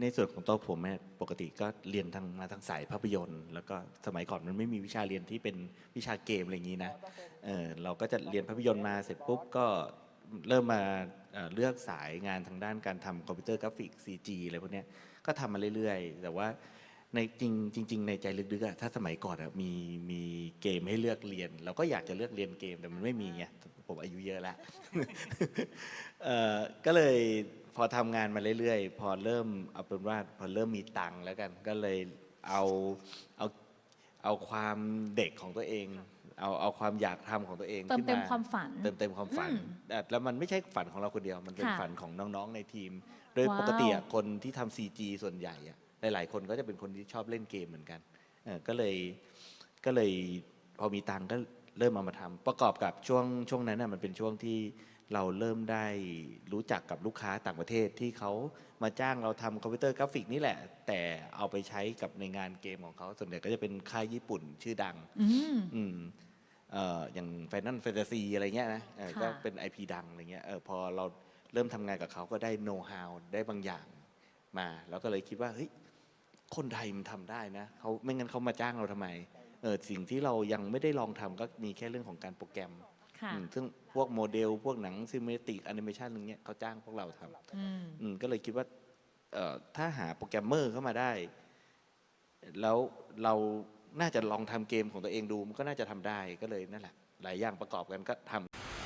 ในส่วนของตัวผมเนี่ยปกติก็เรียนทางมาทางสายภาพยนตร์ แล้วก็สมัยก่อนมันไม่มีวิชาเรียนที่เป็นวิชาเกมอะไรอย่างนี้นะเออเราก็จะเรียนภาพยนตร์มาเสร็จปุ๊บก็เริ่มมาเอ่อเลือกสายงานทางด้านการทำคอมพิวเตอร์กราฟิก CG อะไรพวกเนี้ยก็ทำมาเรื่อยๆ แต่ว่า ในจริงจริง ๆ ในใจลึกๆอะถ้าสมัยก่อนอะมีมีเกมให้เลือกเรียน เราก็อยากจะเลือกเรียนเกมแต่มันไม่มีไงผมอายุเยอะแล้วเอ่อก็เลยพอทำงานมาเรื่อยๆ พอเริ่มเอาเป็นว่าพอเริ่มมีตังค์แล้วกัน ก็เลยเอาเอาเอาความเด็กของตัวเอง เอาเอาความอยากทำของตัวเองเติมขึ้นเต็มความฝันเติมเต็มความฝันอืมแต่แล้วมันไม่ใช่ฝันของเราคนเดียวมันเป็นค่ะฝันของน้องๆในทีม โดยว้าวปกติอะคนที่ทำ CG ส่วนใหญ่อะ หลาย ๆ คนก็จะเป็นคนที่ชอบเล่นเกมเหมือนกันเออก็เลยก็เลยพอมีตังค์ก็เริ่มเอามาทำประกอบกับช่วงช่วงนั้นน่ะมันเป็นช่วงที่เราเริ่มได้รู้จักกับลูกค้าต่างประเทศที่เขามาจ้างเราทำคอมพิวเตอร์กราฟิกนี่แหละ แต่เอาไปใช้กับในงานเกมของเขาส่วนใหญ่ก็จะเป็นค่ายญี่ปุ่นชื่อดังอืมอืมเอ่ออย่างแฟนนั่นแฟนตาซีอะไรเงี้ยนะเออค่ะก็เป็น IP ดังอะไรเงี้ยเออพอเราเริ่มทำงานกับเขาก็ได้โน้ตฮาวได้บางอย่าง มาแล้วก็เลยคิดว่าเฮ้ยคนไทยมันทำได้นะเขาไม่งั้นเขามาจ้างเราทำไมเออสิ่งที่เรายังไม่ได้ลองทำก็มีแค่เรื่องของการโปรแกรมค่ะ อืมซึ่งพวกโมเดล พวกหนังซิม a ติกแอนิเมชันอะไรเงี้ยเขาจ้างพวกเราทำ อืม อืมก็เลยคิดว่าเอ่อถ้าหาโปรแกรมเมอร์เข้ามาได้ แล้วเราน่าจะลองทำเกมของตัวเองดูมันก็น่าจะทำได้ก็เลยนั่นแหละ หลายอย่างประกอบกันก็ทำ